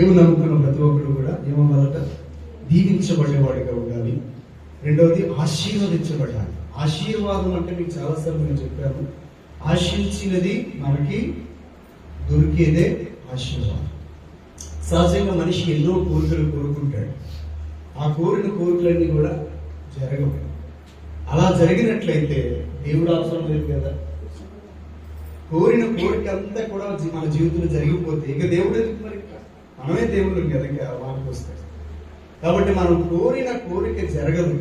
దేవుని నమ్ముకున్న ప్రతి ఒక్కరు కూడా ఏమవ్వాలట దీవించబడేవాడిగా ఉండాలి. రెండవది ఆశీర్వదించబడాలి. ఆశీర్వాదం అంటే మీకు చాలాసార్లు నేను చెప్పాను. ఆశించినది మనకి దొరికేదే ఆశీర్వాదం. సహజంగా మనిషి ఎన్నో కోరికలు కోరుకుంటాడు. ఆ కోరిన కోరికలన్నీ కూడా జరగవు. అలా జరిగినట్లయితే దేవుడు అవసరం లేదు కదా. కోరిన కోరిక అంతా కూడా మన జీవితంలో జరిగిపోతే ఇక దేవుడు ఎందుకు మనమే దేవుడు కదా ఇంకా వస్తాడు కాబట్టి మనం కోరిన కోరిక జరగదు.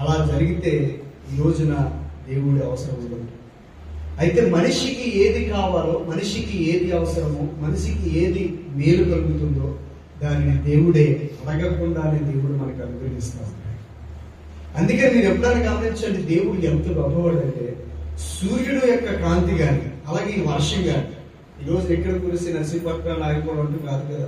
అలా జరిగితే ఈ రోజున దేవుడి అవసరం ఉండదు. అయితే మనిషికి ఏది కావాలో మనిషికి ఏది అవసరమో మనిషికి ఏది మేలు కలుగుతుందో దానిని దేవుడే అడగకుండానే దేవుడు మనకు అనుగ్రహిస్తాడు అందుకే మీరు ఎప్పుడైనా గమనించండి దేవుడు ఎంత గొప్పవాడంటే సూర్యుడు యొక్క కాంతి కానీ అలాగే ఈ వర్షం కానీ ఈ రోజు ఎక్కడ కురిసి నర్సీపట్నాలు ఆగిపోవడం అంటూ కాదు కదా.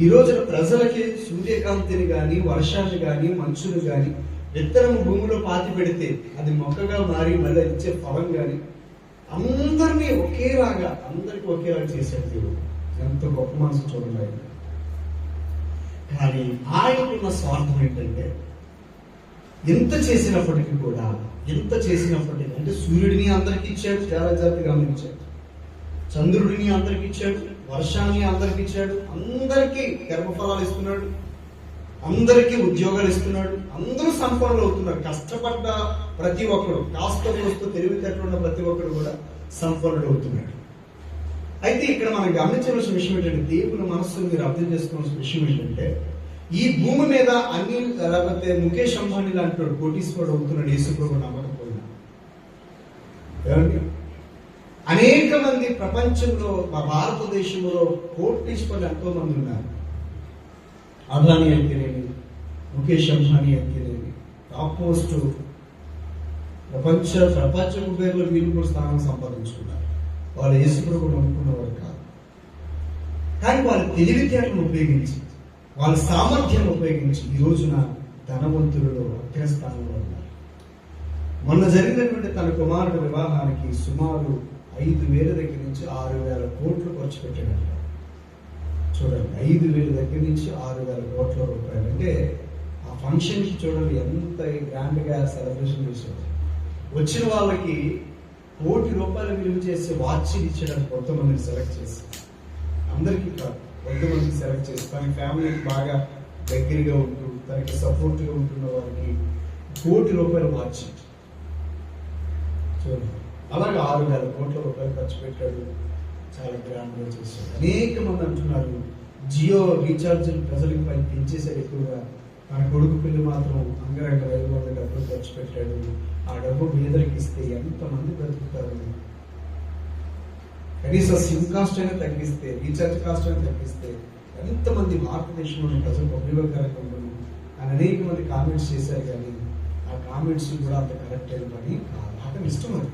ఈ రోజున ప్రజలకి సూర్యకాంతిని కానీ వర్షాన్ని కానీ మంచును కానీ విత్తనం భూమిలో పాతి పెడితే అది మొక్కగా మారి మళ్ళీ ఇచ్చే ఫలం కానీ అందరినీ ఒకేలాగా అందరికి ఒకేలాగా చేశాడు దేవుడు ఎంత గొప్ప మనసు చూడండి ఆయన. కానీ ఆయనకున్న స్వార్థం ఏంటంటే ఎంత చేసినప్పటికీ కూడా ఎంత చేసినప్పటికీ అంటే సూర్యుడిని అందరికి ఇచ్చాడు చాలా జాతి గమనించాడు చంద్రుడిని అందరికి ఇచ్చాడు వర్షాన్ని అందరికి ఇచ్చాడు అందరికీ గర్భఫలాలు ఇస్తున్నాడు అందరికీ ఉద్యోగాలు ఇస్తున్నాడు అందరూ సంపన్నులు అవుతున్నారు. కష్టపడ్డ ప్రతి ఒక్కరు కాస్త వస్తూ తెలివితేటలు ఉన్న ప్రతి ఒక్కరు కూడా సంపన్నుడు అవుతున్నాడు. అయితే ఇక్కడ మనం గమనించవలసిన విషయం ఏంటంటే దేవుని మనస్సును మీరు అర్థం చేసుకోవాల్సిన విషయం ఏంటంటే ఈ భూమి మీద అన్ని లేకపోతే ముఖేష్ అంబానీ లాంటి కోటీశ్వరుడు అవుతున్నాడు యేసుప్రభు నమ్మకపోయినా. ఏమండి అనేక మంది ప్రపంచంలో మా భారతదేశంలో కోటీశ్వరులు ఎంతో మంది ఉన్నారు. అదాని అయితేనేమి ముఖేష్ అంబానీ అయితేనేమి టాప్ మోస్ట్ ప్రపంచ ప్రపంచ ఉపయోగంలో వీళ్ళు కూడా స్థానం సంపాదించుకున్నారు. వాళ్ళు యేసుడు కూడా అనుకున్నవారు కాదు. కానీ వాళ్ళ తెలివితేటలను ఉపయోగించి వాళ్ళ సామర్థ్యం ఉపయోగించి ఈ రోజున ధనవంతులలో అగ్రస్థానంలో ఉన్నారు. మొన్న జరిగినటువంటి తన కుమారుడు వివాహానికి సుమారు ఐదు వేల దగ్గర నుంచి ఆరు వేల కోట్లు ఖర్చు పెట్టాడంట. చూడండి ఐదు వేల దగ్గర నుంచి ఆరు వేల కోట్ల రూపాయలు. అంటే ఆ ఫంక్షన్కి చూడండి ఎంత గ్రాండ్గా సెలబ్రేషన్ చేశారు వచ్చిన వాళ్ళకి కోటి రూపాయలు విలువ చేసి వాచ్ ఇచ్చడానికి కొంతమందిని సెలెక్ట్ చేసి అందరికీ కాదు కొంతమందికి సెలెక్ట్ చేసి తన ఫ్యామిలీకి బాగా దగ్గరగా ఉంటూ తనకి సపోర్ట్గా ఉంటున్న వారికి కోటి రూపాయలు వాచ్ చూడండి అలాగే ఆరు వేల కోట్ల రూపాయలు ఖర్చు పెట్టాడు. చాలా గ్రాండ్గా చేశాడు. అనేక మంది అంటున్నారు జియో రీఛార్జ్ ప్రజలకు పై పెంచేశాడు ఎక్కువగా. మన కొడుకు పిల్లి మాత్రం అంగరంగ వైభవంగా డబ్బులు ఖర్చు పెట్టాడు. ఆ డబ్బు పేదలకు ఇస్తే ఎంతమంది బ్రతుకుతారు? కనీసం సిమ్ కాస్ట్ అయినా తగ్గిస్తే రీఛార్జ్ కాస్ట్ అయినా తగ్గిస్తే ఎంతమంది భారతదేశంలోని ప్రజలకు ఉపయోగకరంగా ఉండను అని అనేక మంది కామెంట్స్ చేశారు కానీ ఆ కామెంట్స్ కూడా అంత కరెక్ట్ అయిన పని ఆ అతను ఇష్టం అది.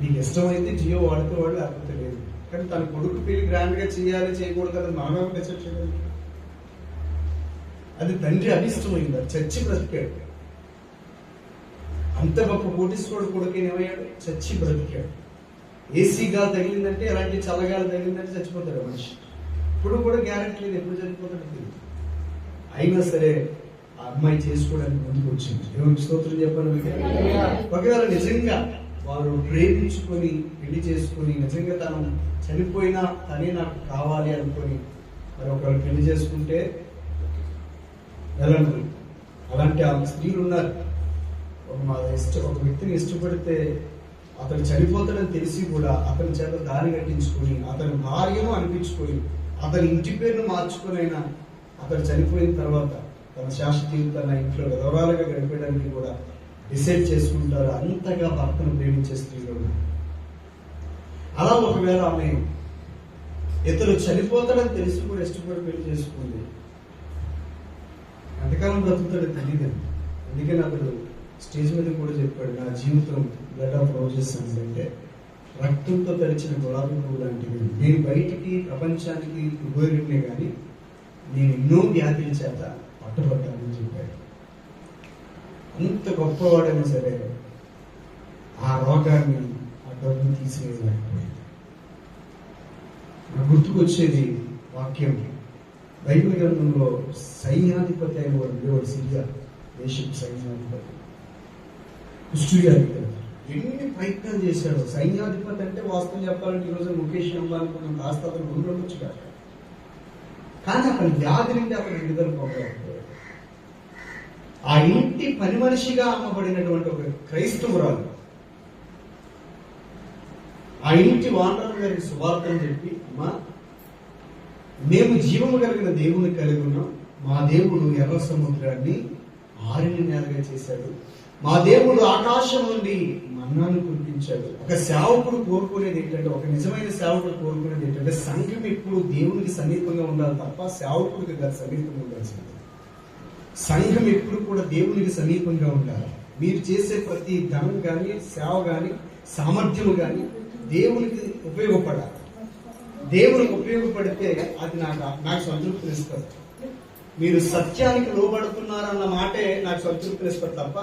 నీకు ఇష్టమైతే జియో వాడితే వాడు లేకపోతే లేదు. కానీ తన కొడుకు పెళ్ళి గ్రాండ్గా చేయాలి చేయకూడదు అని మనమే డిసైడ్ అది తండ్రి అభిష్టమైంది అది చచ్చి బ్రతికాడు. అంత గొప్ప కోటీశ్వరుడు కొడుకు ఏమయ్యాడు? చచ్చి బ్రతికాడు. ఏసీ గాలి తగిలిందంటే ఎలాంటి చల్లగాలి తగిలిందంటే చచ్చిపోతాడు మనిషి. ఇప్పుడు కూడా గ్యారెంటీ లేదు ఎప్పుడు చనిపోతాడు తెలియదు అయినా సరే ఆ అమ్మాయి చేసుకోవడానికి ముందుకు వచ్చింది. దేవునికి స్తోత్రం చెప్పాను ఒకవేళ నిజంగా వారు ప్రేమించుకొని పెళ్ళి చేసుకొని నిజంగా తను చనిపోయినా తనే నాకు కావాలి అనుకొని మరి ఒకరు పెళ్ళి చేసుకుంటే వెళ్ళండి అలాంటి ఆ స్త్రీలు ఉన్నారు మా ఇష్ట ఒక వ్యక్తిని ఇష్టపడితే అతను చనిపోతాడని తెలిసి కూడా అతని చేత దారి కట్టించుకొని అతని భార్యను అనిపించుకొని అతని ఇంటి పేరును మార్చుకునైనా అతను చనిపోయిన తర్వాత తన శాశ్వత జీవితాన్ని ఇంట్లో విధవరాలుగా గడిపేయడానికి కూడా డిసైడ్ చేసుకుంటారు. అంతగా భర్తను ప్రేమించే స్త్రీలు ఉన్నారు. అలా ఒకవేళ ఆమె ఇతరు చనిపోతాడని తెలిసి కూడా ఇష్టపడి పెళ్ళి చేసుకుంది. ఎంతకాలం బ్రతుకుతాడో తెలియదు అందుకని అతడు స్టేజ్ మీద కూడా చెప్పాడు నా జీవితం బ్లడ్ ఆఫ్ రోజెస్ అంటే రక్తంతో తడిచిన గులాబీ పువ్వు లాంటిది. నేను బయటికి ప్రపంచానికి ఉపయోగమే కానీ నేను ఎన్నో వ్యాధుల చేత పట్టుబడ్డానని చెప్పాడు. ఇంత గొప్పవాడైనా సరే ఆ రోగాన్ని ఆ డబ్బును తీసివేయలేకపోయింది నాకు గుర్తుకొచ్చేది వాక్యం. బైబిల్ గ్రంథంలో సైన్యాధిపతి అయిన వాడు ఉండేవాడు సిరియా దేశం సైన్యాధిపతి. కుష్ఠువ్యాధిపతి ఎన్ని ప్రయత్నాలు చేశాడు. సైన్యాధిపతి అంటే వాస్తవం చెప్పాలంటే ఈరోజు ముఖేష్ అంబానీ కొంచెం కాస్త అతను ఉండొచ్చు కాదు. కానీ అతని వ్యాధి నుండి అతను విడుదల పొందలేకపోయాడు ఆ ఇంటి పని మనిషిగా అమ్మబడినటువంటి ఒక క్రైస్తవురాలు. ఆ ఇంటి వానరు గారికి సువార్తని చెప్పి అమ్మా మేము జీవము కలిగిన దేవుని కలిగి ఉన్నాం. మా దేవుడు ఎర్ర సముద్రాన్ని ఆరిని నేలగా చేశాడు. మా దేవుడు ఆకాశం నుండి మన్నాను కురిపించాడు. ఒక సేవకుడు కోరుకునేది ఏంటంటే ఒక నిజమైన సేవకుడు కోరుకునేది ఏంటంటే సంఘం ఎప్పుడు దేవునికి సమీపంగా ఉండాలి తప్ప సేవకుడికి గారి సమీపంగా ఉండాల్సింది. సంఘం ఎప్పుడు కూడా దేవునికి సమీపంగా ఉండాలి. మీరు చేసే ప్రతి ధనం కానీ సేవ కానీ సామర్థ్యము కానీ దేవునికి ఉపయోగపడాలి. దేవునికి ఉపయోగపడితే అది నాకు నాకు సంతృప్తి ఇస్తుంది మీరు సత్యానికి లోబడుతున్నారన్న మాటే నాకు సంతృప్తి ఇస్తుంది తప్ప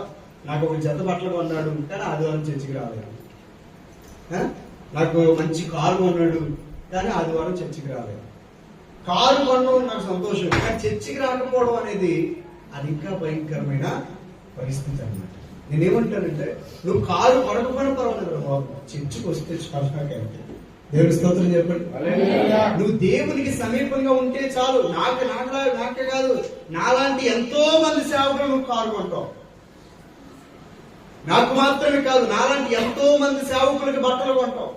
నాకు ఒక జత బట్టలు కొన్నాడు కానీ ఆదివారం చర్చికి రాలేదు. నాకు మంచి కారు కొన్నాడు కానీ ఆదివారం చర్చికి రాలేదు. కారు కొనడం నాకు సంతోషం కానీ చర్చికి రాకపోవడం అనేది అది ఇంకా భయంకరమైన పరిస్థితి అన్నమాట. నేనేమంటానంటే నువ్వు కారు కొనకపోయినా పర్వాలేదు బాబు. చర్చికి వస్తే చాలా నాకంటే దేవుడి స్తోత్రం చెప్పండి. నువ్వు దేవునికి సమీపంగా ఉంటే చాలు. నాకు నాకు నాకే కాదు. నాలాంటి ఎంతో మంది సేవకులు నువ్వు కారు కొంటావు నాకు మాత్రమే కాదు నాలాంటి ఎంతో మంది సేవకులకి బట్టలు కొంటావు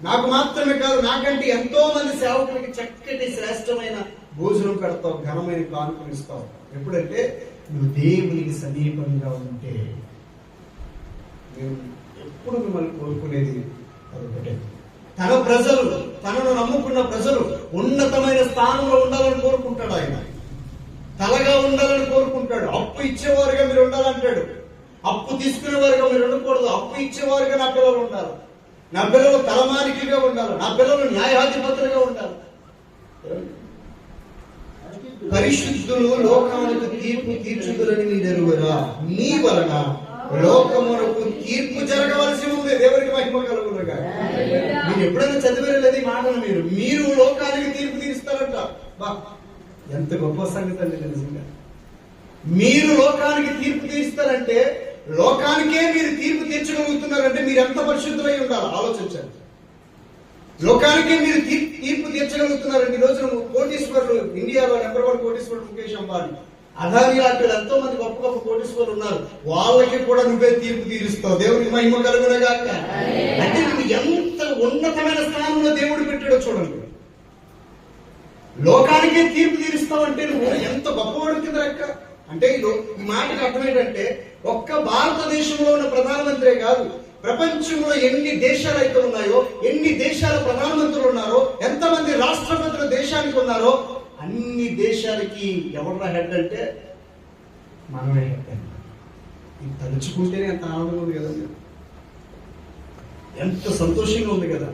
నాకు మాత్రమే కాదు నాకంటే ఎంతో మంది సేవకులకి చక్కటి శ్రేష్టమైన భోజనం పెడతావు ఘనమైన కానుకలు ఇస్తావు ఎప్పుడంటే నువ్వు దేవునికి సమీపంగా ఉంటే నేను ఎప్పుడు మిమ్మల్ని కోరుకునేది అదొకటే తన ప్రజలు తనను నమ్ముకున్న ప్రజలు ఉన్నతమైన స్థానంలో ఉండాలని కోరుకుంటాడు ఆయన. తలగా ఉండాలని కోరుకుంటాడు. అప్పు ఇచ్చేవారుగా మీరు ఉండాలంటాడు. అప్పు తీసుకునేవారుగా మీరు ఉండకూడదు. అప్పు ఇచ్చేవారుగా నా పిల్లలు ఉండాలి. నా పిల్లలు తలమానికిగా ఉండాలి. నా పిల్లలు న్యాయాధిపతులుగా ఉండాలి. పరిశుద్ధులు లోకానికి తీర్పు తీర్చుదురని మీరు ఎరుగరా నీ వలన లోకమునకు తీర్పు జరగవలసి ఉంది. దేవునికి మహిమ కలుగునుగా మీరు ఎప్పుడైనా చదివేది మాటలు మీరు. మీరు లోకానికి తీర్పు తీరుస్తారంట. బా ఎంత గొప్ప సంగతి అండి నిజంగా. మీరు లోకానికి తీర్పు తీరుస్తారంటే లోకానికే మీరు తీర్పు తీర్చగలుగుతున్నారంటే మీరు ఎంత పరిశుద్ధమై ఉండాలి? ఆలోచించండి. లోకానికి మీరు తీర్పు తీర్పు ఈ రోజు కోటీశ్వరులు ఇండియాలో నెంబర్ వన్ కోటీశ్వరుడు ముఖేష్ అంబానీ. అదాని లాంటి ఎంతో మంది గొప్ప గొప్ప కోటీశ్వరులు ఉన్నారు. వాళ్ళకి కూడా నువ్వే తీర్పు తీరుస్తావు. దేవుడికి మహిమ కలుగునగాక అంటే నువ్వు ఎంత ఉన్నతమైన స్థానంలో దేవుడు పెట్టాడో చూడండి. లోకానికే తీర్పు తీరుస్తావంటే నువ్వు ఎంత గొప్పవాడు కింద లెక్క? అంటే ఈ ఈ మాటకు అర్థం ఏంటంటే ఒక్క భారతదేశంలో ఉన్న ప్రధానమంత్రే కాదు ప్రపంచంలో ఎన్ని దేశాలు అయితే ఉన్నాయో ఎన్ని దేశాల ప్రధానమంత్రులు ఉన్నారో ఎంతమంది రాష్ట్రపతులు దేశానికి ఉన్నారో అన్ని దేశాలకి ఎవరు హెడ్ అంటే మనమే హెడ్ అన్నమాట. ఇది తలుచుకుంటేనే ఎంత ఆనందంగా ఉంది కదండి ఎంత సంతోషంగా ఉంది కదా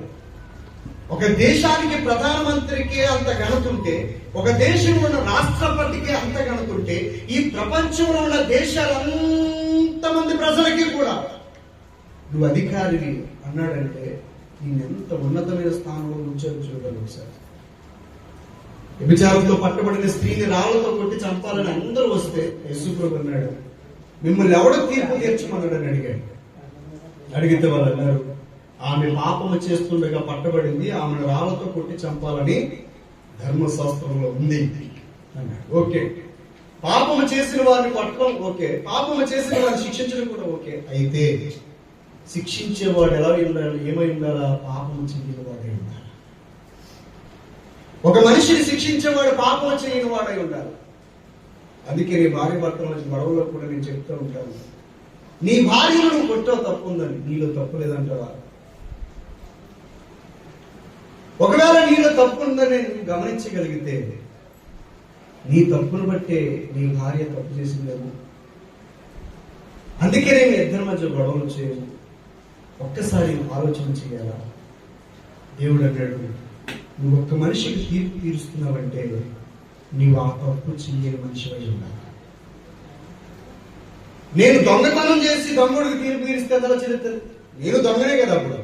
ఒక దేశానికి ప్రధానమంత్రికి అంత ఘనత ఉంటే ఒక దేశంలో ఉన్న రాష్ట్రపతికి అంత ఘనత ఉంటే ఈ ప్రపంచంలో ఉన్న దేశాలంతమంది ప్రజలకి కూడా నువ్వు అధికారిని అన్నాడంటే నేను ఎంత ఉన్నతమైన స్థానంలో ఉంచారు చూడాలి సార్. వ్యభిచారంతో పట్టబడిన స్త్రీని రాళ్ళతో కొట్టి చంపాలని అందరూ వస్తే యశుప్రభు అన్నాడు మిమ్మల్ని ఎవడో తీర్పు తీర్చమన్నాడని అడిగాడు. అడిగితే వాళ్ళు అన్నారు ఆమె పాపము చేస్తుండగా పట్టబడింది ఆమెను రాళ్ళతో కొట్టి చంపాలని ధర్మశాస్త్రంలో ఉంది. అన్నాడు ఓకే. పాపము చేసిన వారిని పట్టడం ఓకే. పాపము చేసిన వారిని శిక్షించడం కూడా ఓకే. అయితే శిక్షించేవాడు ఎలా ఉండాలి? ఏమై ఉండాలా? పాపము చేయని వాడై ఉండాలి. ఒక మనిషిని శిక్షించేవాడు పాపము చేయని వాడై ఉండాలి. అందుకే నీ భార్య భర్తల గొడవలో కూడా నేను చెప్తూ ఉంటాను. నీ భార్యను నువ్వు కొట్టావు తప్పు ఉందని నీలో తప్పు లేదంటావా? ఒకవేళ నీలో తప్పు ఉందని నేను గమనించగలిగితే నీ తప్పును బట్టే నీ భార్య తప్పు చేసిందేమో అందుకే నేను ఇద్దరి మధ్య గొడవలు చేయను. ఒక్కసారి ఆలోచన చేయాలా? దేవుడు అన్నాడు నువ్వు ఒక్క మనిషికి తీర్పు తీరుస్తున్నావంటే నీవు ఆ తప్పు చెయ్యని మనిషి ఉండాలి. నేను దొంగతనం చేసి దొంగడికి తీర్పు తీరిస్తే ఎలా చెల్లుతుంది? నేను దొంగనే కదా అప్పుడు.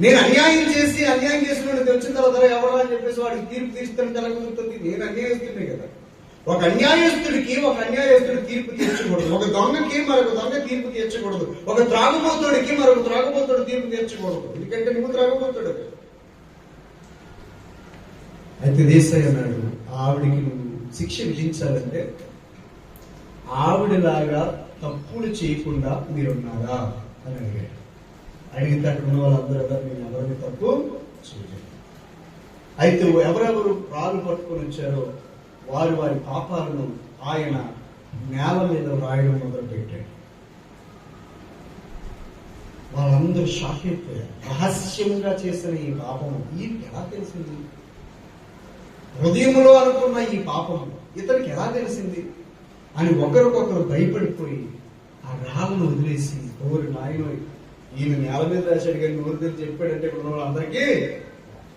నేను అన్యాయం చేసి అన్యాయం చేసిన తెలిసిన తర్వాత ఎవరు అని చెప్పేసి వాడికి తీర్పు తీస్తాను కుదురుతుంది నేను అన్యాయం అన్యాయస్తుడినే కదా. ఒక అన్యాయస్తుడికి ఒక అన్యాయస్తుడు తీర్పు తీర్చకూడదు. ఒక దొంగకి మరొక దొంగ తీర్పు తీర్చకూడదు. ఒక త్రాగుబోతుడికి మరొక త్రాగుబోతుడు తీర్పు తీర్చకూడదు. ఎందుకంటే నువ్వు త్రాగుబోతుడు. అయితే దేశాయి అన్నాడు ఆవిడికి నువ్వు శిక్ష విధించాలంటే ఆవిడలాగా తప్పులు చేయకుండా మీరున్నారా? అని అడిగాడు. అడిగితే అక్కడ ఉన్న వాళ్ళందరూ నేను ఎవరిని తప్పు చేయలేదు అయితే ఎవరెవరు రాళ్ళు పట్టుకొని వచ్చారో వారు వారి పాపాలను ఆయన నేల మీద రాయడం మొదలుపెట్టాడు. వాళ్ళందరూ షాక్ అయిపోయారు రహస్యంగా చేసిన ఈ పాపం ఈయనకి ఎలా తెలిసింది? హృదయంలో అనుకున్న ఈ పాపం ఇతనికి ఎలా తెలిసింది? అని ఒకరికొకరు భయపడిపోయి ఆ రాళ్ళను వదిలేసి ఓరి నాయన ఈయన నేల మీద రాశాడు కానీ నోరు తెలిసి చెప్పాడంటే ఇప్పుడు ఉన్న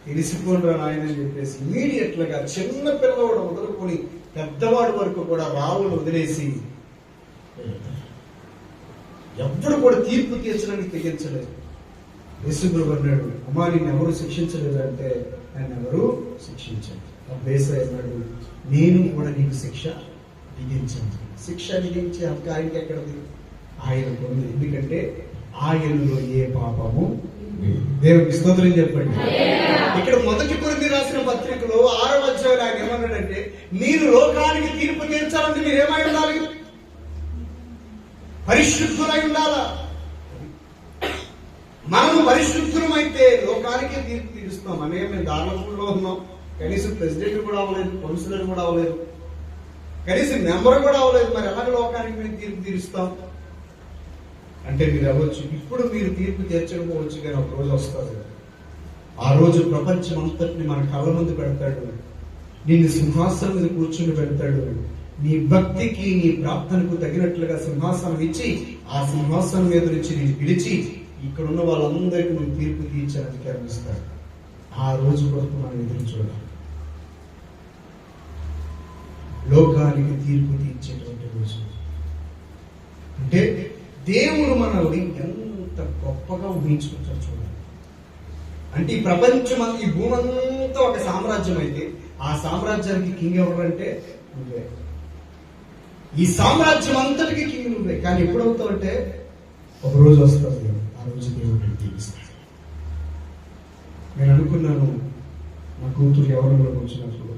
వాళ్ళందరికీ నాయన అని చెప్పేసి ఇమీడియట్గా చిన్న పిల్లవాడు వదులుకొని పెద్దవాడి వరకు కూడా రాళ్ళను వదిలేసి ఎవ్వడు కూడా తీర్పు తీర్చడానికి తెగించలేదు. యేసుప్రభు అన్నాడు అమ్మా నిన్ను ఎవరు శిక్షించలేదు అంటే ఆయన ఎవరు శిక్షించాడు అప్పుడు అన్నాడు నేను కూడా నీకు శిక్ష విధించాను. శిక్ష విధించే హక్కు ఆయనకి ఎక్కడది? ఆయనకు ఉంది ఎందుకంటే ఆయనలో ఏ పాపము దేవునికి స్తోత్రం చెప్పండి. ఇక్కడ మొదటి కొరింది రాసిన పత్రికలో ఆరవ అధ్యాయులు ఆయన ఏమన్నాడంటే మీరు లోకానికి తీర్పు తీర్చాలంటే మీరు ఏమై ఉండాలి? పరిశుద్ధులై ఉండాలా? మనము పరిశుద్ధులమైతే లోకానికి తీర్పు తీరుస్తాం. అనే మేము దానపూర్లో ఉన్నాం. కనీసం ప్రెసిడెంట్ కూడా అవ్వలేదు కౌన్సిలర్ కూడా అవ్వలేదు. కనీసం మెంబర్ కూడా అవ్వలేదు. మరి ఎలాగ లోకానికి మేము తీర్పు తీరుస్తాం? అంటే మీరు అవ్వచ్చు. ఇప్పుడు మీరు తీర్పు తీర్చకపోవచ్చు కానీ ఒక రోజు వస్తుంది. ఆ రోజు ప్రపంచం అంతటిని మన కళ్ళ ముందు పెడతాడు. నిన్ను సింహాసనం మీద కూర్చుని పెడతాడు. నీ భక్తికి నీ ప్రార్థనకు తగినట్లుగా సింహాసనం ఇచ్చి ఆ సింహాసనం మీద నుంచి నేను పిలిచి ఇక్కడ ఉన్న వాళ్ళందరికీ నువ్వు తీర్పు తీర్చే అధికారం ఇస్తాడు ఆ రోజు కొరకు మనం ఎదురు చూడాలి. లోకానికి తీర్పు తీర్చేటువంటి రోజు. అంటే దేవుడు మనల్ని ఎంత గొప్పగా ఊహించుకుంటారు చూడండి. అంటే ఈ ప్రపంచం ఈ భూమి అంతా ఒక సామ్రాజ్యం అయితే ఆ సామ్రాజ్యానికి కింగ్ ఎవరంటే నువ్వే. ఈ సామ్రాజ్యం అంతటికి కింగ్ నువ్వే. కానీ ఎప్పుడవుతావు అంటే ఒక రోజు వస్తుంది ఆ రోజు దేవుడు నేను నేను అనుకున్నాను మా కూతురు ఎవరిలో వచ్చినప్పుడు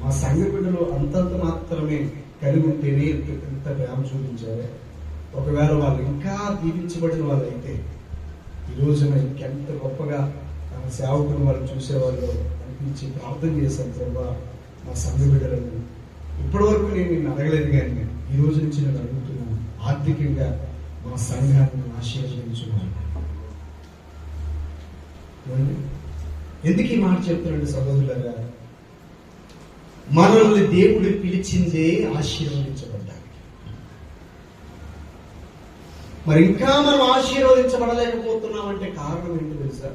మా సంఘ బిడ్డలో అంతంత మాత్రమే కలిగి ఉంటేనే ఇంత ప్రేమ చూపించారే ఒకవేళ వాళ్ళు ఇంకా దీవించబడిన వాళ్ళు అయితే ఈ రోజున ఇంకెంత గొప్పగా తన సేవకుని వాళ్ళు చూసేవాళ్ళు అనిపించి ప్రార్థన చేశాను ప్రభా మా సంఘ బిడ్డలను. ఇప్పటివరకు నేను నిన్ను అడగలేదు కానీ ఈ రోజు నుంచి నేను అడుగుతున్నాను. ఆర్థికంగా మా సంఘాన్ని ఆశీర్వదించున్నాను ఎందుకు ఈ మాట చెప్తున్నాడు సహోదరులారా? మనల్ని దేవుడు పిలిచిందే ఆశీర్వదించబడ్డానికి మరి ఇంకా మనం ఆశీర్వదించబడలేకపోతున్నామంటే కారణం ఏంటి తెలుసా?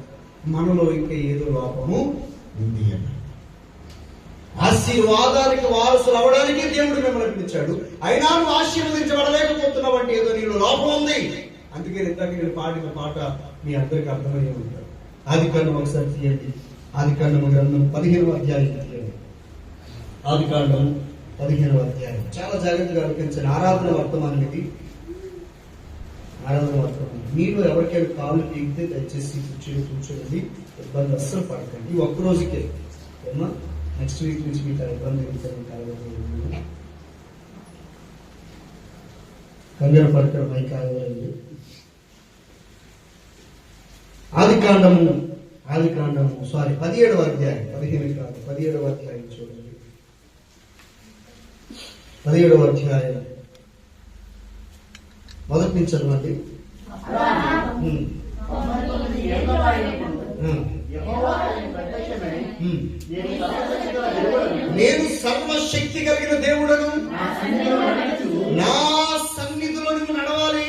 మనలో ఇంకా ఏదో లోపము ఉంది అని ఆశీర్వాదానికి వారసులు అవడానికి దేవుడు మిమ్మల్ని పిలిచాడు. అయినా నువ్వు ఆశీర్వదించబడలేకపోతున్నావు అంటే ఏదో నీలో లోపం ఉంది. అందుకే ఇందాక నేను పాడిన పాట మీ అందరికి అర్థమయ్యే ఉంటారు ఆది కాండం ఒకసారి తీయండి. ఆది కాండం గ్రంథం పదిహేను అధ్యాయం తీయండి. ఆది కాండం పదిహేను అధ్యాయం. చాలా జాగ్రత్తగా ఆలోచించండి ఆరాధన వర్తమానం ఇది. ఆరాధన మీరు ఎవరికైనా కాళ్ళు పీకితే దయచేసి కూర్చొని కూర్చోండి. ఇబ్బంది అస్సలు పడకండి. ఈ ఒక్క రోజుకే. ఏమా నెక్స్ట్ వీక్ నుంచి మీకు ఆ ఇబ్బంది ఉంటుంది కలగదు కంగారు పడకడం పై కాగలండి ఆది కాండము ఆది కాండము సారీ పదిహేడవ అధ్యాయం పదిహేను కాదు పదిహేడవ అధ్యాయం చూడండి. పదిహేడవ అధ్యాయం. మొదటి నుంచి చదవండి. నేను సర్వశక్తి కలిగిన దేవుడను. నా సన్నిధిలో నువ్వు నడవాలి.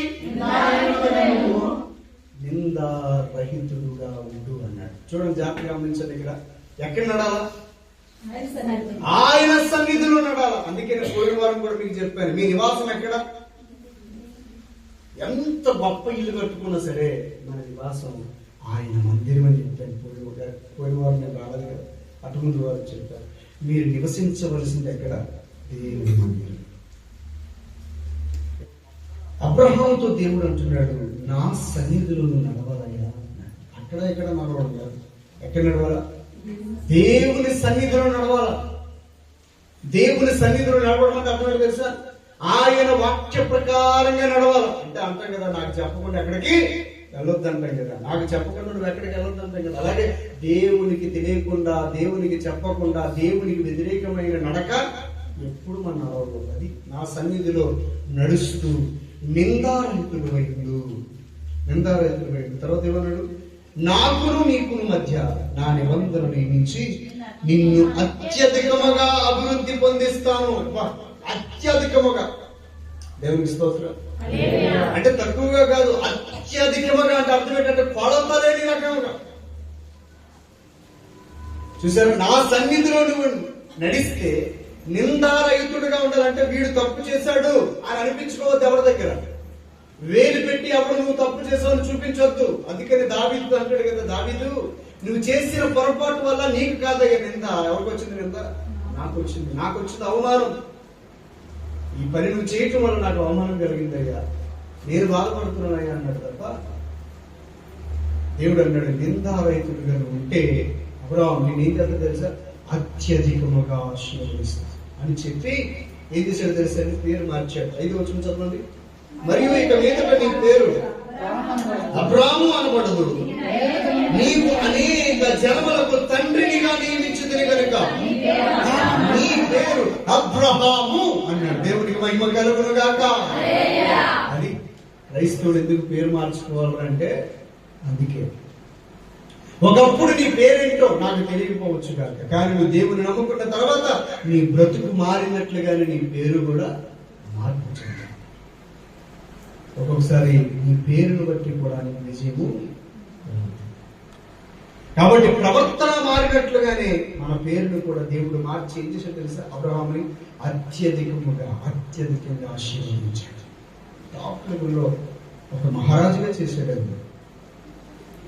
నిందారహితుడుగా ఉండు అన్నాడు. చూడండి జాగ్రత్తగా గమనించండి ఇక్కడ. ఎక్కడ నడాలా? ఆయన సన్నిధిలో నడాలి. అందుకే నేను పోయిన వారం కూడా మీకు చెప్పాను. మీ నివాసం ఎక్కడ? ఎంత గొప్ప ఇల్లు కట్టుకున్నా సరే మన నివాసం ఆయన మందిరం అని చెప్పాను. పోయి పోయిన వారు నేను రాలేదు కదా. అటుముందు వారు చెప్పారు. మీరు నివసించవలసింది ఎక్కడ? దేవుని మందిరం. అబ్రహాంతో దేవుడు అంటున్నాడు నా సన్నిధిలో నువ్వు నడవాలయ్యా అక్కడ ఎక్కడ నడవడం కాదు. ఎక్కడ నడవాలా? దేవుని సన్నిధిలో నడవాలా? దేవుని సన్నిధిలో నడవడం అంటే అర్థం తెలుసా? ఆయన వాక్య ప్రకారంగా నడవాలి. అంటే అంటాం కదా నాకు చెప్పకుండా ఎక్కడికి వెళ్ళొద్దు అంటాం కదా. నాకు చెప్పకుండా నువ్వు ఎక్కడికి వెళ్ళొద్దు అంటాం కదా. అలాగే దేవునికి తెలియకుండా దేవునికి చెప్పకుండా దేవునికి వ్యతిరేకమైన నడక ఎప్పుడు మన నడవకూడదు. అది నా సన్నిధిలో నడుస్తూ నిందారహితుడు వైపుడు నిందారహితుడు వైపు తర్వాత ఏమన్నాడు? నాకును నీకును మధ్య నా నిబంధన నియమించి నిన్ను అత్యధికముగా అభివృద్ధి పొందిస్తాను. అబ్బా, అత్యధికముగా. దేవునికి స్తోత్రం. అంటే తక్కువగా కాదు అత్యధికముగా అంటే అర్థం ఏంటంటే కొలత లేని రకముగా చూసారు? నా సన్నిధిలో నువ్వు నడిస్తే నిందారహితుడుగా ఉండాలంటే వీడు తప్పు చేశాడు అని అనిపించుకోవద్దు ఎవరి దగ్గర. వేలు పెట్టి అప్పుడు నువ్వు తప్పు చేసావని చూపించొద్దు. అందుకని దావీదు అంటాడు కదా దావీదు నువ్వు చేసిన పొరపాటు వల్ల నీకు కాదయ్యా నింద. ఎవరికి వచ్చింది నింద? నాకు వచ్చింది. నాకు వచ్చింది అవమానం. ఈ పని నువ్వు చేయటం వల్ల నాకు అవమానం కలిగిందయ్యా. నేను బాధపడుతున్నానయ్యా అన్నాడు తప్ప దేవుడు అన్నాడు నిందారహితుడిగా ఉంటే అబ్రాహం నేను ఏం చేస్తా తెలుసా? అత్యధికముగా ఆశీర్వదిస్తా అని చెప్పి ఏం చేశాడు తెలుసా? అని పేరు మార్చాడు. ఐదు వచ్చిన చదవండి. మరియు ఇక మీదట నీ పేరు అబ్రాము అనబడదు. నీవు అనేక జన్మలకు తండ్రినిగా నియమించింది కనుక పేరు అబ్రహాము అన్నాడు. దేవుడికి మహిమ కలుగును గాక అది క్రైస్తవుడు ఎందుకు పేరు మార్చుకోవాలంటే అందుకే. ఒకప్పుడు నీ పేరేంటో నాకు తెలియకపోవచ్చు కాక కానీ నువ్వు దేవుని నమ్ముకున్న తర్వాత నీ బ్రతుకు మారినట్లుగానే నీ పేరు కూడా మార్పు చెందాలి ఒక్కొక్కసారి నీ పేరును బట్టి కూడా నీకు విజయము కాబట్టి ప్రవర్తన మారినట్లుగానే మన పేరును కూడా దేవుడు మార్చి ఏం చేశాడు తెలుసా? అబ్రహాంని అత్యధికముగా అత్యధికంగా ఆశీర్వదించాడు. టాప్ లెవెల్లో ఒక మహారాజుగా చేశాడు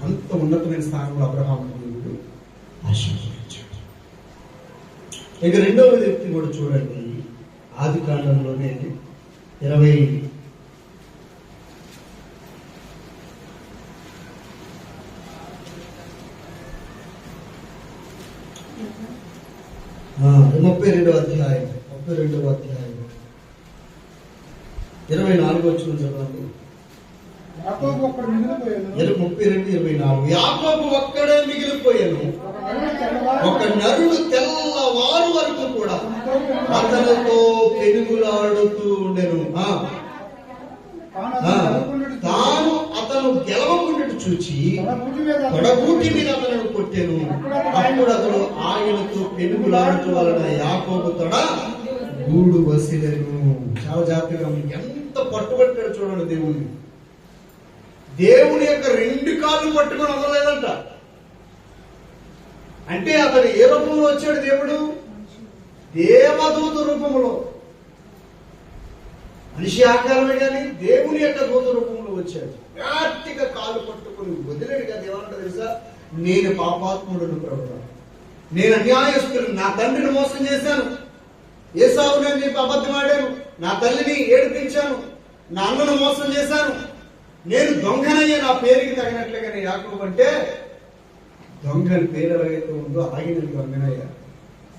అంత ఉన్నతమైన స్థానంలో అబ్రహాం దేవుడు ఆశీర్వదించాడు. ఇక రెండవ వ్యక్తి కూడా చూడండి. ఆది కాలంలోనే ఇరవై ఆ, ముప్పై రెండవ అధ్యాయం ముప్పై రెండవ అధ్యాయం ఇరవై నాలుగు వచ్చిన చదవండి. ముప్పై రెండు ఇరవై నాలుగు. యాకోబు ఒక్కడే మిగిలిపోయాను ఒక నరుడు తెల్లవారు తెల్లవారు వరకు కూడా అతనితో పెనుగులాడుతూ ఉండెను తాను అతని గెలవకుండా చూచి తొడగూటి మీద అతను కొట్టెను. అప్పుడు అతడు ఆయనతో పెనుగులాడుతూ వలన యాకోబు తొడ గూడు వసిలను. చాలా జాగ్రత్తగా ఎంత పట్టుబట్టాడు చూడండి దేవుణ్ణి. దేవుని యొక్క రెండు కాళ్ళు పట్టుకొని వదలలేదంట అంటే అతను ఏ రూపంలో వచ్చాడు దేవుడు? దేవదూత రూపంలో. మనిషి ఆకారమే కానీ దేవుని యొక్క దూత రూపంలో వచ్చాడు. గట్టిగా కాలు పట్టుకుని వదిలేడు కదా తెలుసా? నేను పాపాత్ముడు ప్రభుత్వం నేను అన్యాయస్తులు నా తండ్రిని మోసం చేశాను. ఏసావు నేను నీకు అబద్ధం ఆడాను. నా తల్లిని ఏడిపించాను. నా అన్నను మోసం చేశాను. నేను దొంగనయ్యే నా పేరుకి తగినట్లుగా నేను యాకోబు అంటే దొంగ పేరు ఎవరైతే ఉందో అలాగే నేను దొంగనయ్యా.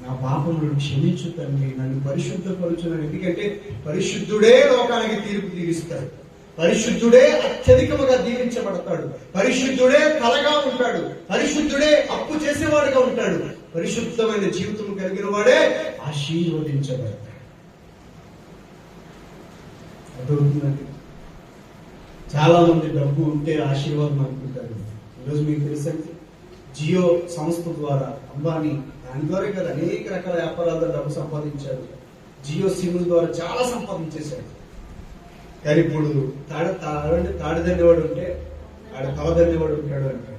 నా పాపములను క్షమించు తండ్రి. నన్ను పరిశుద్ధపరుచున్నాను ఎందుకంటే పరిశుద్ధుడే లోకానికి తీర్పు తీరుస్తాడు. పరిశుద్ధుడే అత్యధికముగా దీవించబడతాడు. పరిశుద్ధుడే కలగా ఉంటాడు. పరిశుద్ధుడే అప్పు చేసేవాడుగా ఉంటాడు. పరిశుద్ధమైన జీవితం కలిగిన వాడే ఆశీర్వదించబడతాడు. అర్థమవుతుందండి? చాలా మంది డబ్బు ఉంటే ఆశీర్వాదం అనుకుంటారు. ఈరోజు మీకు తెలుసండి? జియో సంస్థ ద్వారా అంబానీ దాని ద్వారా కదా అనేక రకాల వ్యాపారాలతో డబ్బు సంపాదించాడు జియో సిమ్ ద్వారా చాలా సంపాదించేశాడు కానీ ఇప్పుడు తాడ తాడంటే తాడదన్నేవాడు ఉంటే ఆడ తలదన్నేవాడు ఉంటాడు అంటే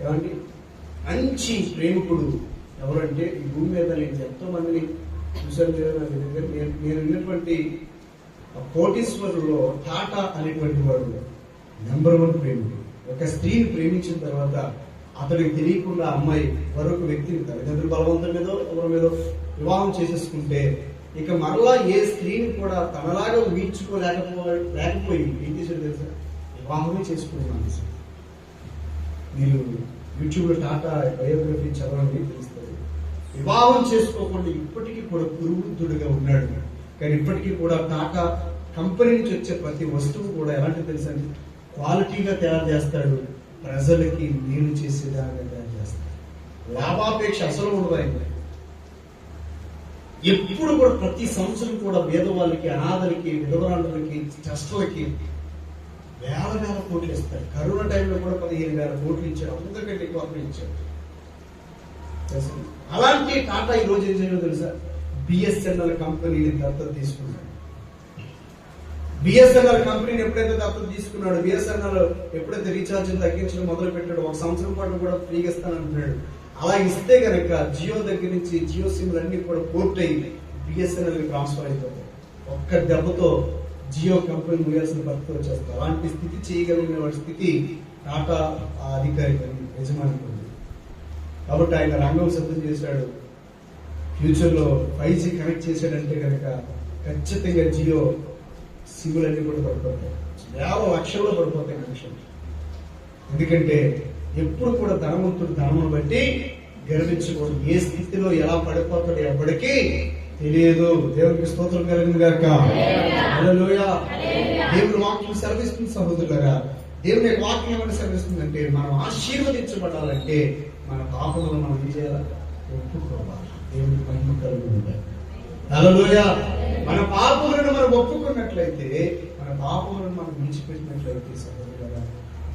ఏమండి? మంచి ప్రేమికుడు ఎవరంటే ఈ భూమి మీద నేను ఎంతో మందిని చూసాను నా దగ్గర నేను నేను ఉన్నటువంటి కోటీశ్వరులో టాటా అనేటువంటి వాడు నెంబర్ వన్ ప్రేమికుడు. ఒక స్త్రీని ప్రేమించిన తర్వాత అతడికి తెలియకుండా అమ్మాయి మరొక వ్యక్తిని తల్లిదండ్రులు బలవంతం మీదో ఎవరి మీదో వివాహం చేసేసుకుంటే ఇక మరలా ఏ స్త్రీని కూడా తనలాగా ఊహించుకోలేకపో లేకపోయింది. ఏం చేశాడు తెలుసా? వివాహమే చేసుకున్నాను మీరు యూట్యూబ్లో టాటా బయోగ్రఫీ చదవండి తెలుస్తుంది. వివాహం చేసుకోకుండా ఇప్పటికీ కూడా పురుగుద్దుడుగా ఉన్నాడు కానీ ఇప్పటికీ కూడా టాటా కంపెనీ నుంచి వచ్చే ప్రతి వస్తువు కూడా ఎలాంటి తెలుసా అండి క్వాలిటీగా తయారు చేస్తాడు. ప్రజలకి మేలు చేసేదాకా తయారు చేస్తాడు. లాభాపేక్ష అసలు ఉండదు ఎప్పుడు కూడా ప్రతి సంవత్సరం కూడా పేదవాళ్ళకి అనాథలకి విధవరాళ్ళకి ట్రస్టులకి వేల వేల కోట్లు ఇస్తారు. కరోనా టైంలో కూడా పదిహేను వేల కోట్లు ఇచ్చాడు అందరికంటే ఎక్కువ ఇచ్చారు. ఇచ్చాడు అలాంటి టాటా ఈ రోజు ఏం చేయడం తెలుసా? బిఎస్ఎన్ఎల్ కంపెనీని దత్తత తీసుకున్నాడు. బిఎస్ఎన్ఎల్ కంపెనీని ఎప్పుడైతే దత్తత తీసుకున్నాడు బిఎస్ఎన్ఎల్ ఎప్పుడైతే రీఛార్జ్ తగ్గించడం మొదలు పెట్టాడు ఒక సంవత్సరం పాటు కూడా ఫ్రీగా ఇస్తానంటున్నాడు. అలా ఇస్తే కనుక జియో దగ్గర నుంచి జియో సిమ్లు అన్ని కూడా పోర్ట్ అయ్యి బిఎస్ఎన్ఎల్ ట్రాన్స్ఫర్ అయిపోతాయి. ఒక్క దెబ్బతో జియో కంపెనీ ముగియాల్సిన పరిస్థితి వచ్చేస్తుంది. అలాంటి స్థితి చేయగలిగిన వాడి స్థితి టాటా ఆ అధికారి యజమాని కాబట్టి ఆయన రంగం సిద్ధం చేశాడు. ఫ్యూచర్లో ఫైవ్ జీ కనెక్ట్ చేశాడంటే కనుక ఖచ్చితంగా జియో సిమ్లన్నీ కూడా పడిపోతాయి. వేల లక్షల్లో పడిపోతాయి కనెక్షన్ ఎందుకంటే ఎప్పుడు కూడా ధనవంతుడు ధనమును బట్టి గర్వించకూడదు. ఏ స్థితిలో ఎలా పడిపోతాడు ఎప్పటికీ తెలియదు. దేవునికి స్తోత్రం కలిగింది గాక. దేవుని వాక్యం సెలవిస్తుంది సహోదరులరా. దేవుని వాక్యం ఏమని సెలవిస్తుందంటే మనం ఆశీర్వదించబడాలంటే మన పాపములను మనం ఏం చేయాలి? ఒప్పుకోవాలి. దేవునికి మహిమ కలుగుతుంది హల్లెలూయా. మన పాపములను మనం ఒప్పుకున్నట్లయితే మన పాపములను మనం విడిచిపెట్టినట్లయితే సహోదరులరా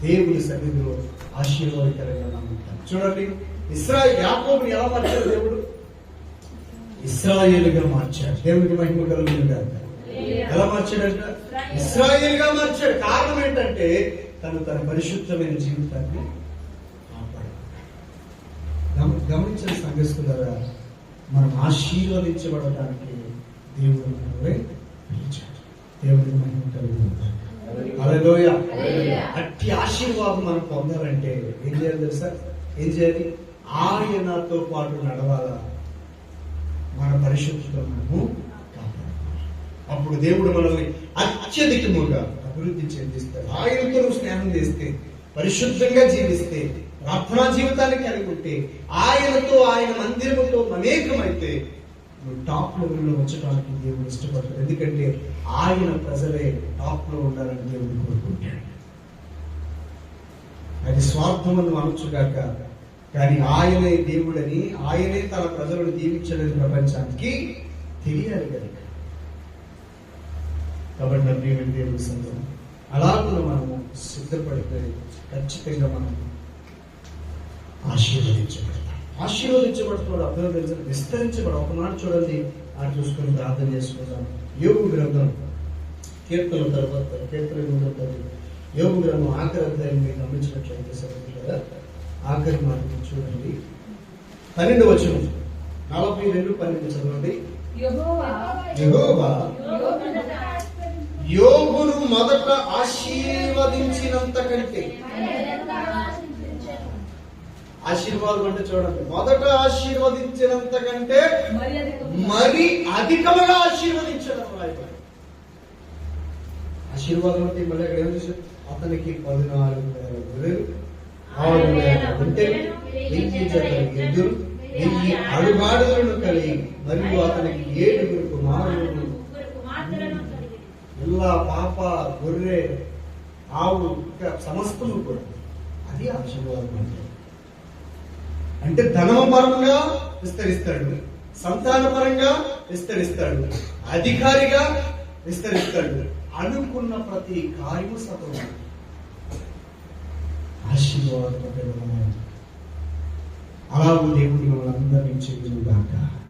దేవుని సన్నిధిలో ఆశీర్వాదకరంగా ఉంటాం. చూడండి ఇస్రాయల్ యాకోబుని ఎలా మార్చాడు దేవుడు? ఇస్రాయేల్గా మార్చాడు. దేవునికి మహిమ కలుగుతుంది కాక ఎలా మార్చాడంట? ఇస్రాయేల్గా మార్చాడు. కారణం ఏంటంటే తను తన పరిశుద్ధమైన జీవితాన్ని కాపాడు గమనించిన సంఘస్థులారా మనం ఆశీర్వదించబడటానికి దేవుడు మనల్ని పిలిచాడు దేవుడికి మహిమ కలుగుతుంది. అట్టి ఆశీర్వాదం మనం పొందాలంటే ఏం చేయాలి తెలుసా? ఏం చేయాలి? ఆయనతో పాటు నడవాలా? మన పరిశుద్ధత మనము అప్పుడు దేవుడు మనల్ని అత్యధికముగా అభివృద్ధి చెందిస్తాడు. ఆయనతో నువ్వు స్నేహం చేస్తే పరిశుద్ధంగా జీవిస్తే ప్రార్థనా జీవితాన్ని కలిగి ఉంటే ఆయనతో ఆయన మందిరముతో మమేకమైతే నువ్వు టాప్ లెవెల్లో ఉంచడానికి దేవుడు ఇష్టపడతాడు. ఎందుకంటే ఆయన ప్రజలే టాప్లో ఉండాలని దేవుడు కోరుకుంటాడు అది స్వార్థమని అనొచ్చుగాక కానీ ఆయనే దేవుడని ఆయనే తన ప్రజలను దీవించలేదు ప్రపంచానికి తెలియాలి కనుక. కాబట్టి నా ప్రియమైన దేవుడి అలా అలాగే మనము సిద్ధపడితే ఖచ్చితంగా మనం ఆశీర్వదించబడతాం. ఆశీర్వదించబడుతున్నాడు అభివృద్ధి విస్తరించబడ. ఒక మాట చూడండి. ఆ చూసుకొని ప్రార్థన చేసుకుందాం. యోగు గ్రంథం. కీర్తన తర్వాత కీర్తన గ్రంథం తర్వాత యోగు గ్రంథం ఆఖరి అధ్యాయం మీరు గమనించినట్లయితే సరే కదా ఆఖరి మాట చూడండి. పన్నెండు వచనం. నలభై రెండు పన్నెండు చదవండి. యెహోవా. యెహోవా. యోగులను యోగును మొదట ఆశీర్వదించినంత కంటే ఆశీర్వాదం అంటే చూడండి. మొదట ఆశీర్వదించినంత కంటే మరి అధికముగా ఆశీర్వదించడం రాయబడి. ఆశీర్వాదం అంటే మళ్ళీ అక్కడ ఏం చేశారు? అతనికి పద్నాలుగు వేల గొర్రెలు ఆరు వేల ఒంటెలు వెయ్యి జతల ఎద్దులు వెయ్యి అడుగాడులను కలిగి మరియు అతనికి ఏడుగురు కుమారులను పిల్ల పాప గొర్రె ఆవు సమస్తము కూడా. అది ఆశీర్వాదం అంటే. అంటే ధనపరంగా విస్తరిస్తాడు. సంతానపరంగా విస్తరిస్తాడు. అధికారిగా విస్తరిస్తాడు. అనుకున్న ప్రతి కార్యము సఫలం ఆశీర్వాదం అలాగూ దేవుడు మనందరినీ చెందుగాక